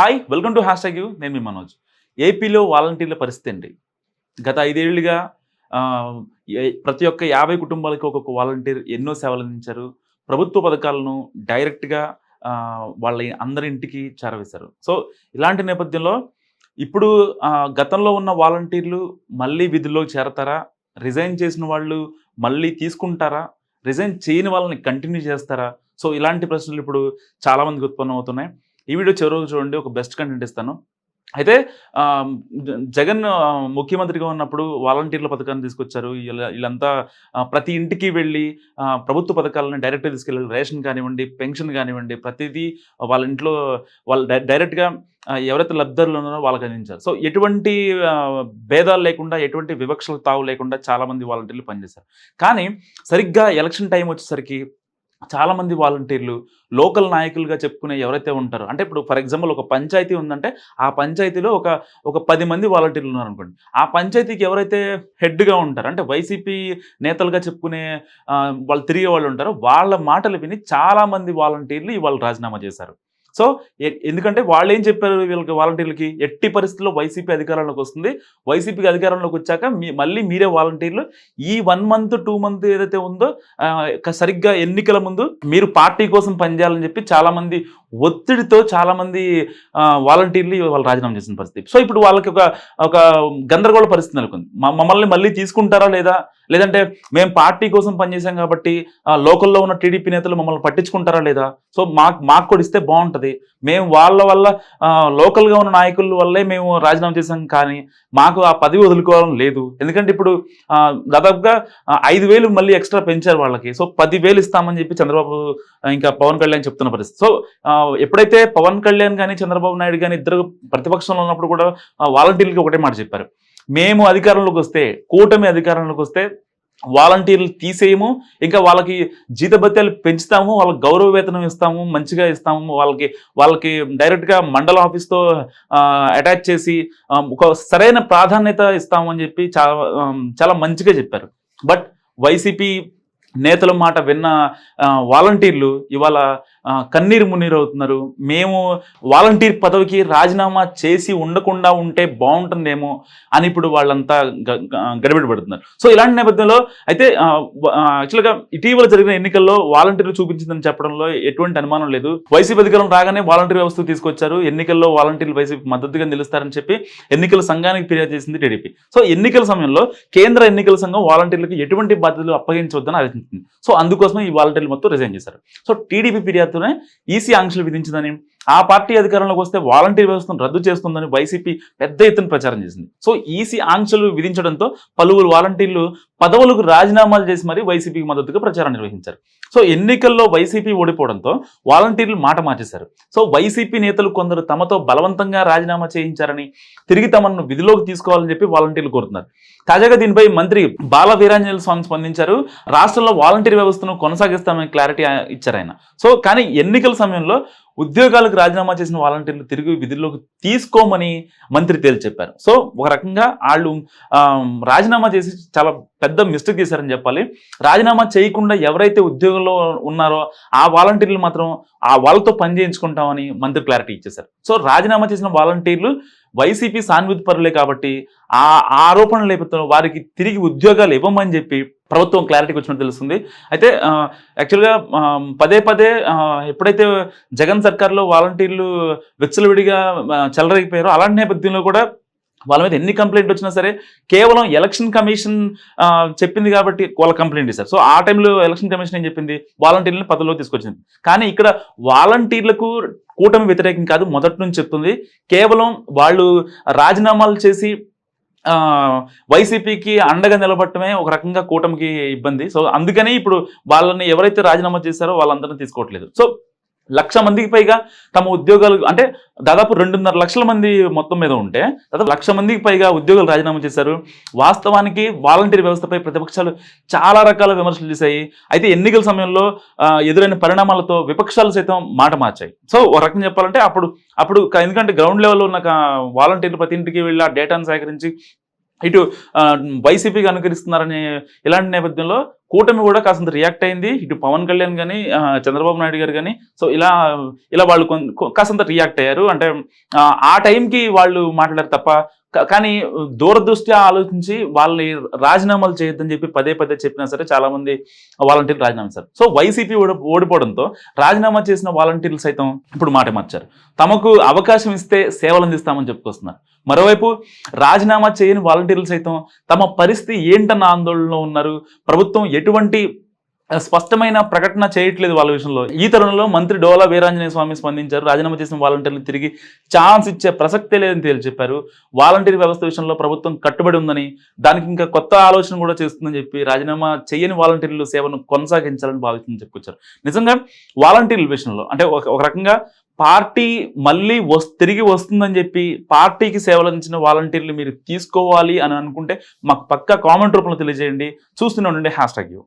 Hi welcome to hashtag you. నేను మీ మనోజ్. ఏపీలో వాలంటీర్ల పరిస్థితి అండి గత ఐదేళ్ళుగా ప్రతి ఒక్క యాభై కుటుంబాలకి ఒక్కొక్క వాలంటీర్ ఎన్నో సేవలు అందించారు. ప్రభుత్వ పథకాలను డైరెక్ట్గా వాళ్ళ అందరి ఇంటికి చేరవేశారు. సో ఇలాంటి నేపథ్యంలో ఇప్పుడు గతంలో ఉన్న వాలంటీర్లు మళ్ళీ విధుల్లోకి చేరతారా? రిజైన్ చేసిన వాళ్ళు మళ్ళీ తీసుకుంటారా? రిజైన్ చేయని వాళ్ళని కంటిన్యూ చేస్తారా? సో ఇలాంటి ప్రశ్నలు ఇప్పుడు చాలామందికి ఉత్పన్నం అవుతున్నాయి ఈ వీడియో చివరకు చూడండి ఒక బెస్ట్ కంటెంట్ ఇస్తాను. అయితే జగన్ ముఖ్యమంత్రిగా ఉన్నప్పుడు వాలంటీర్ల పథకాన్ని తీసుకొచ్చారు. వీళ్ళ- వీళ్ళంతా ప్రతి ఇంటికి వెళ్ళి ప్రభుత్వ పథకాలను డైరెక్ట్గా తీసుకెళ్ళారు రేషన్ కానివ్వండి పెన్షన్ కానివ్వండి ప్రతిదీ వాళ్ళ ఇంట్లో వాళ్ళు డైరెక్ట్గా ఎవరైతే లబ్ధరులు ఉన్నారో వాళ్ళకి అందించారు. సో ఎటువంటి భేదాలు లేకుండా ఎటువంటి వివక్షలు తావు లేకుండా చాలామంది వాలంటీర్లు పనిచేశారు. కానీ సరిగ్గా ఎలక్షన్ టైం వచ్చేసరికి చాలామంది వాలంటీర్లు లోకల్ నాయకులుగా చెప్పుకునే ఎవరైతే ఉంటారో అంటే ఇప్పుడు ఫర్ ఎగ్జాంపుల్ ఒక పంచాయతీ ఉందంటే ఆ పంచాయతీలో ఒక ఒక పది మంది వాలంటీర్లు ఉన్నారనుకోండి ఆ పంచాయతీకి ఎవరైతే హెడ్గా ఉంటారో అంటే వైసీపీ నేతలుగా చెప్పుకునే వాళ్ళు తిరిగే వాళ్ళు ఉంటారో వాళ్ళ మాటలు విని చాలామంది వాలంటీర్లు ఇవాళ రాజీనామా చేశారు. సో ఎందుకంటే వాళ్ళు ఏం చెప్పారు వీళ్ళకి వాలంటీర్లకి? ఎట్టి పరిస్థితుల్లో వైసీపీ అధికారంలోకి వస్తుంది. వైసీపీకి అధికారంలోకి వచ్చాక మీ మళ్ళీ మీరే వాలంటీర్లు. ఈ వన్ మంత్ టూ మంత్ ఏదైతే ఉందో సరిగ్గా ఎన్నికల ముందు మీరు పార్టీ కోసం పనిచేయాలని చెప్పి చాలామంది ఒత్తిడితో చాలామంది వాలంటీర్లు వాళ్ళు రాజీనామా చేసిన పరిస్థితి. సో ఇప్పుడు వాళ్ళకి ఒక ఒక గందరగోళ పరిస్థితి నెలకొంది. మమ్మల్ని మళ్ళీ తీసుకుంటారా లేదా? లేదంటే మేము పార్టీ కోసం పనిచేసాం కాబట్టి లోకల్లో ఉన్న టీడీపీ నేతలు మమ్మల్ని పట్టించుకుంటారా లేదా? సో మాకు మాకు కూడా ఇస్తే బాగుంటుంది. మేము వాళ్ళ వల్ల లోకల్గా ఉన్న నాయకుల వల్లే మేము రాజీనామా చేసాం కానీ మాకు ఆ పదవి వదులుకోవడం లేదు. ఎందుకంటే ఇప్పుడు దాదాపుగా ఐదు వేలు మళ్ళీ ఎక్స్ట్రా పెంచారు వాళ్ళకి. సో పదివేలు ఇస్తామని చెప్పి చంద్రబాబు ఇంకా పవన్ కళ్యాణ్ చెప్తున్న పరిస్థితి. సో ఎప్పుడైతే పవన్ కళ్యాణ్ కానీ చంద్రబాబు నాయుడు కానీ ఇద్దరు ప్రతిపక్షంలో ఉన్నప్పుడు కూడా వాలంటీర్లకి ఒకటే మాట చెప్పారు. మేము అధికారంలోకి వస్తే కూటమి అధికారంలోకి వస్తే వాలంటీర్లు తీసేయము ఇంకా వాళ్ళకి జీతభత్యాలు పెంచుతాము వాళ్ళకి గౌరవ వేతనం ఇస్తాము మంచిగా ఇస్తాము వాళ్ళకి వాళ్ళకి డైరెక్ట్గా మండల ఆఫీస్తో అటాచ్ చేసి ఒక సరైన ప్రాధాన్యత ఇస్తాము అని చెప్పి చాలా చాలా మంచిగా చెప్పారు. బట్ వైసీపీ నేతల మాట విన్న వాలంటీర్లు ఇవాళ కన్నీరు మున్నీరు అవుతున్నారు. మేము వాలంటీర్ పదవికి రాజీనామా చేసి ఉండకుండా ఉంటే బాగుంటుందేమో అని ఇప్పుడు వాళ్ళంతా గ- పడుతున్నారు సో ఇలాంటి నేపథ్యంలో అయితే యాక్చువల్గా ఇటీవల జరిగిన ఎన్నికల్లో వాలంటీర్లు చూపించిందని చెప్పడంలో ఎటువంటి అనుమానం లేదు. వైసీపీ అధికారం రాగానే వాలంటీర్ వ్యవస్థ తీసుకొచ్చారు. ఎన్నికల్లో వాలంటీర్లు వైసీపీ మద్దతుగా నిలుస్తారని చెప్పి ఎన్నికల సంఘానికి ఫిర్యాదు చేసింది టీడీపీ. సో ఎన్నికల సమయంలో కేంద్ర ఎన్నికల సంఘం వాలంటీర్లకు ఎటువంటి బాధ్యతలు అప్పగించవద్దని సో అందుకోసం ఈ వాలంటీర్లు మొత్తం రిజైన్ చేశారు. సో టీడీపీ ఫిర్యాదుతోనే ఈసీ ఆంక్షలు విధించిందని ఆ పార్టీ అధికారంలోకి వస్తే వాలంటీర్ వ్యవస్థను రద్దు చేస్తుందని వైసీపీ పెద్ద ఎత్తున ప్రచారం చేసింది. సో ఈసీ ఆంక్షలు విధించడంతో పలువురు వాలంటీర్లు పదవులకు రాజీనామాలు చేసి మరీ వైసీపీకి మద్దతుగా ప్రచారం నిర్వహించారు. సో ఎన్నికల్లో వైసీపీ ఓడిపోవడంతో వాలంటీర్లు మాట మార్చేశారు. సో వైసీపీ నేతలు కొందరు తమతో బలవంతంగా రాజీనామా చేయించారని తిరిగి తమను విధిలోకి తీసుకోవాలని చెప్పి వాలంటీర్లు కోరుతున్నారు. తాజాగా దీనిపై మంత్రి బాల వీరాంజనేయ స్వామి స్పందించారు. రాష్ట్రంలో వాలంటీర్ వ్యవస్థను కొనసాగిస్తామని క్లారిటీ ఇచ్చారు ఆయన. సో కానీ ఎన్నికల సమయంలో ఉద్యోగాలకు రాజీనామా చేసిన వాలంటీర్లు తిరిగి విధుల్లోకి తీసుకోమని మంత్రి తేల్చి చెప్పారు. సో ఒక రకంగా వాళ్ళు రాజీనామా చేసి చాలా పెద్ద మిస్టేక్ చేశారని చెప్పాలి. రాజీనామా చేయకుండా ఎవరైతే ఉద్యోగంలో ఉన్నారో ఆ వాలంటీర్లు మాత్రం ఆ వాళ్ళతో పని చేయించుకుంటామని మంత్రి క్లారిటీ ఇచ్చేశారు. సో రాజీనామా చేసిన వాలంటీర్లు వైసీపీ సాన్విధ పరులే కాబట్టి ఆ ఆరోపణ ఆరోపణలు లేకపోతే వారికి తిరిగి ఉద్యోగాలు ఇవ్వమని చెప్పి ప్రభుత్వం క్లారిటీకి వచ్చినట్టు తెలుస్తుంది. అయితే యాక్చువల్గా పదే పదే ఎప్పుడైతే జగన్ సర్కార్లో వాలంటీర్లు విచ్చలవిడిగా ఆ, చెలరేగిపోయారో అలాంటి నేపథ్యంలో కూడా వాళ్ళ మీద ఎన్ని కంప్లైంట్ వచ్చినా సరే కేవలం ఎలక్షన్ కమిషన్ చెప్పింది కాబట్టి వాళ్ళ కంప్లైంట్ ఇస్తారు సో ఆ టైంలో ఎలక్షన్ కమిషన్ ఏం చెప్పింది? వాలంటీర్లను పదవిలో తీసుకొచ్చింది. కానీ ఇక్కడ వాలంటీర్లకు కూటమి వ్యతిరేకం కాదు మొదటి నుంచి చెప్తుంది. కేవలం వాళ్ళు రాజీనామాలు చేసి వైసీపీకి అండగా నిలబడటమే ఒక రకంగా కూటమికి ఇబ్బంది. సో అందుకని ఇప్పుడు వాళ్ళని ఎవరైతే రాజీనామా చేశారో వాళ్ళందరినీ తీసుకోవట్లేదు. సో లక్ష మందికి పైగా తమ ఉద్యోగాలు అంటే దాదాపు రెండున్నర లక్షల మంది మొత్తం మీద ఉంటే దాదాపు లక్ష మందికి పైగా ఉద్యోగాలు రాజీనామా చేశారు. వాస్తవానికి వాలంటీర్ వ్యవస్థపై ప్రతిపక్షాలు చాలా రకాల విమర్శలు చేశాయి. అయితే ఎన్నికల సమయంలో ఎదురైన పరిణామాలతో విపక్షాలు సైతం మాట మార్చాయి. సో ఒక రకం చెప్పాలంటే అప్పుడు అప్పుడు ఎందుకంటే గ్రౌండ్ లెవెల్లో ఉన్న వాలంటీర్లు ప్రతి ఇంటికి వెళ్ళి ఆ డేటాను సేకరించి ఇటు వైసీపీకి అనుకరిస్తున్నారనే ఇలాంటి నేపథ్యంలో కూటమి కూడా కాస్తంత రియాక్ట్ అయింది. ఇటు పవన్ కళ్యాణ్ కానీ చంద్రబాబు నాయుడు గారు కానీ సో ఇలా ఇలా వాళ్ళు కొన్- కాస్తంత రియాక్ట్ అయ్యారు. అంటే ఆ, టైంకి వాళ్ళు మాట్లాడారు తప్ప కానీ దూరదృష్ట్యా ఆలోచించి వాళ్ళని రాజీనామాలు చేయొద్దని చెప్పి పదే పదే చెప్పినా సరే చాలా మంది వాలంటీర్లు రాజీనామా చేశారు. సో వైసీపీ ఓడి ఓడిపోవడంతో రాజీనామా చేసిన వాలంటీర్లు సైతం ఇప్పుడు మాట మార్చారు. తమకు అవకాశం ఇస్తే సేవలు అందిస్తామని చెప్పుకొస్తున్నారు. మరోవైపు రాజీనామా చేయని వాలంటీర్లు సైతం తమ పరిస్థితి ఏంటన్న ఆందోళనలో ఉన్నారు. ప్రభుత్వం ఎటువంటి స్పష్టమైన ప్రకటన చేయట్లేదు వాళ్ళ విషయంలో. ఈ తరుణంలో మంత్రి డోలా వీరాంజనేయ స్వామి స్పందించారు. రాజీనామా చేసిన వాలంటీర్లు తిరిగి ఛాన్స్ ఇచ్చే ప్రసక్తే లేదని తేల్చి చెప్పారు. వాలంటీర్ వ్యవస్థ విషయంలో ప్రభుత్వం కట్టుబడి ఉందని దానికి ఇంకా కొత్త ఆలోచన కూడా చేస్తుందని చెప్పి రాజీనామా చేయని వాలంటీర్లు సేవను కొనసాగించాలని భావిస్తుందని చెప్పుకొచ్చారు నిజంగా వాలంటీర్ల విషయంలో అంటే ఒక రకంగా పార్టీ మళ్ళీ వస్ తిరిగి వస్తుందని చెప్పి పార్టీకి సేవలు అందించిన వాలంటీర్లు మీరు తీసుకోవాలి అని అనుకుంటే మాకు పక్క కామెంట్ రూపంలో తెలియజేయండి. చూస్తూనే ఉండండి. Hashtag you.